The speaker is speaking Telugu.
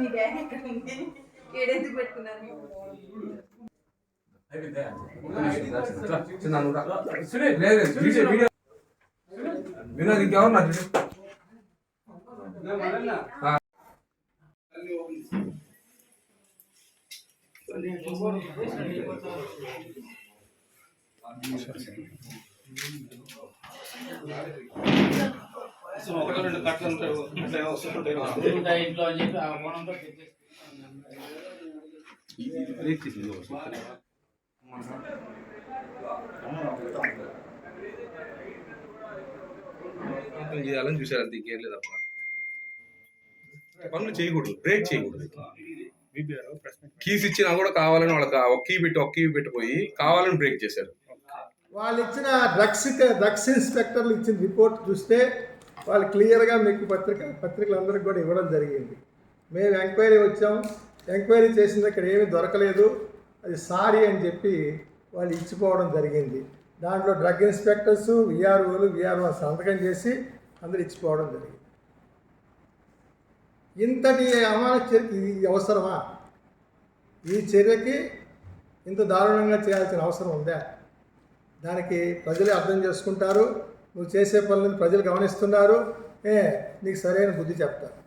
మీ బ్యాగ్ ఎక్కడ ఉంది ఏడెందుకు పెట్టుకున్నాను వినోద్ ఇంకెవరు నాకు ఒకటి రెండు కట్టలు ఉంటాయి ఉంటాయి వస్తుంటాయి ఉంటాయి ఇంట్లో అని చెప్పి ఆ ఫోనంతో తెచ్చేసి చేయాలని చూసారు? అంతే ఇంకేం లేదు అప్ప పనులు చేయకూడదు బ్రేక్ చేయకూడదు. కీస్ ఇచ్చినా కూడా కావాలని వాళ్ళకి ఆ ఒక కీ పెట్టి ఒక కీ పెట్టిపోయి కావాలని బ్రేక్ చేశారు. వాళ్ళు ఇచ్చిన డ్రగ్స్ డ్రగ్స్ ఇన్స్పెక్టర్లు ఇచ్చిన రిపోర్ట్ చూస్తే వాళ్ళు క్లియర్గా మీకు పత్రిక పత్రికలందరికీ కూడా ఇవ్వడం జరిగింది. మేము ఎంక్వైరీ వచ్చాం. ఎంక్వైరీ చేసింది ఇక్కడ ఏమీ దొరకలేదు. అది సారీ అని చెప్పి వాళ్ళు ఇచ్చిపోవడం జరిగింది. దాంట్లో డ్రగ్ ఇన్స్పెక్టర్స్ విఆర్ఓలు విఆర్ఓ సంతకం చేసి అందరు ఇచ్చిపోవడం జరిగింది. ఇంతటి అమాన చర్య ఇది అవసరమా? ఈ చర్యకి ఇంత దారుణంగా చేయాల్సిన అవసరం ఉందా? దానికి ప్రజలే అర్థం చేసుకుంటారు. నువ్వు చేసే పనులను ప్రజలు గమనిస్తున్నారు. ఏ నీకు సరైన బుద్ధి చెప్తారు